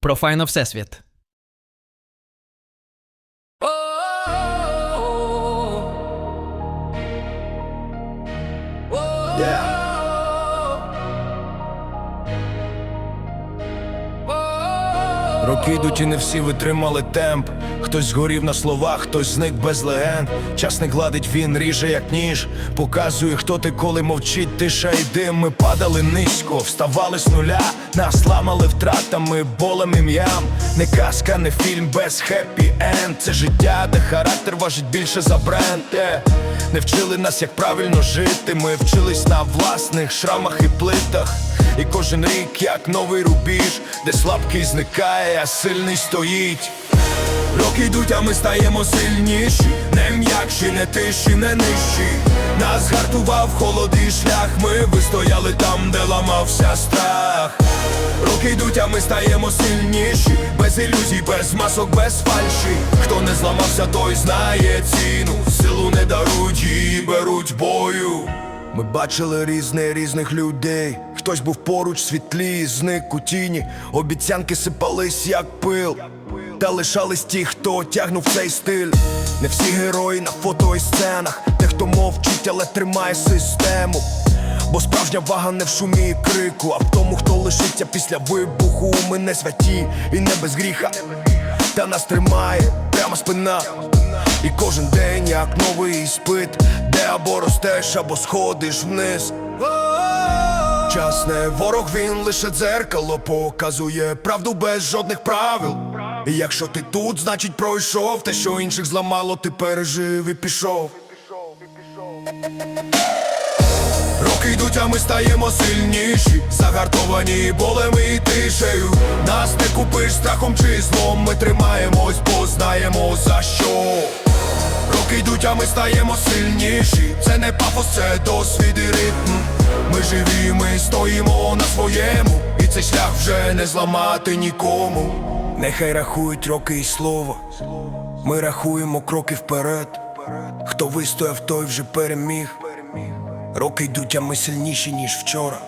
Про всесвіт. Всесвіт. Роки йдуть і не всі витримали темп. Хтось згорів на словах, хтось зник без легенд. Час не гладить, він ріже, як ніж. Показує, хто ти, коли мовчить, тиша і дим. Ми падали низько, вставали з нуля, нас ламали втратами, болем ім'ям. Не казка, не фільм без хеппі енд. Це життя, де характер важить більше за бренд. Не вчили нас, як правильно жити. Ми вчились на власних шрамах і плитах. І кожен рік, як новий рубіж, де слабкий зникає, а сильний стоїть. Роки йдуть, а ми стаємо сильніші, не м'якші, не тиші, не нижчі. Нас гартував холодний шлях, ми вистояли там, де ламався страх. Роки йдуть, а ми стаємо сильніші, без ілюзій, без масок, без фальші. Хто не зламався, той знає ціну. Силу не дарують, її беруть бою. Ми бачили різне різних людей. Хтось був поруч світлі, зник у тіні. Обіцянки сипались, як пил. Та лишались ті, хто тягнув цей стиль. Не всі герої на фото і сценах. Те, хто мовчить, але тримає систему. Бо справжня вага не в шумі і крику, а в тому, хто лишиться після вибуху. Ми не святі і не без гріха. Та нас тримає прямо спина. І кожен день як новий іспит, де або ростеш, або сходиш вниз. Час не ворог, він лише дзеркало показує правду без жодних правил. І якщо ти тут, значить пройшов те, що інших зламало, ти пережив і пішов. Роки йдуть, а ми стаємо сильніші, загартовані болем і тишею. Нас не купиш страхом чи злом, ми тримаємось, бо знаємо за що. Роки йдуть, а ми стаємо сильніші. Це не пафос, це досвід і ритм. Ми живі, ми стоїмо на своєму, і цей шлях вже не зламати нікому. Нехай рахують роки і слово. Ми рахуємо кроки вперед. Хто вистояв, той вже переміг. Роки йдуть, а ми сильніші, ніж вчора.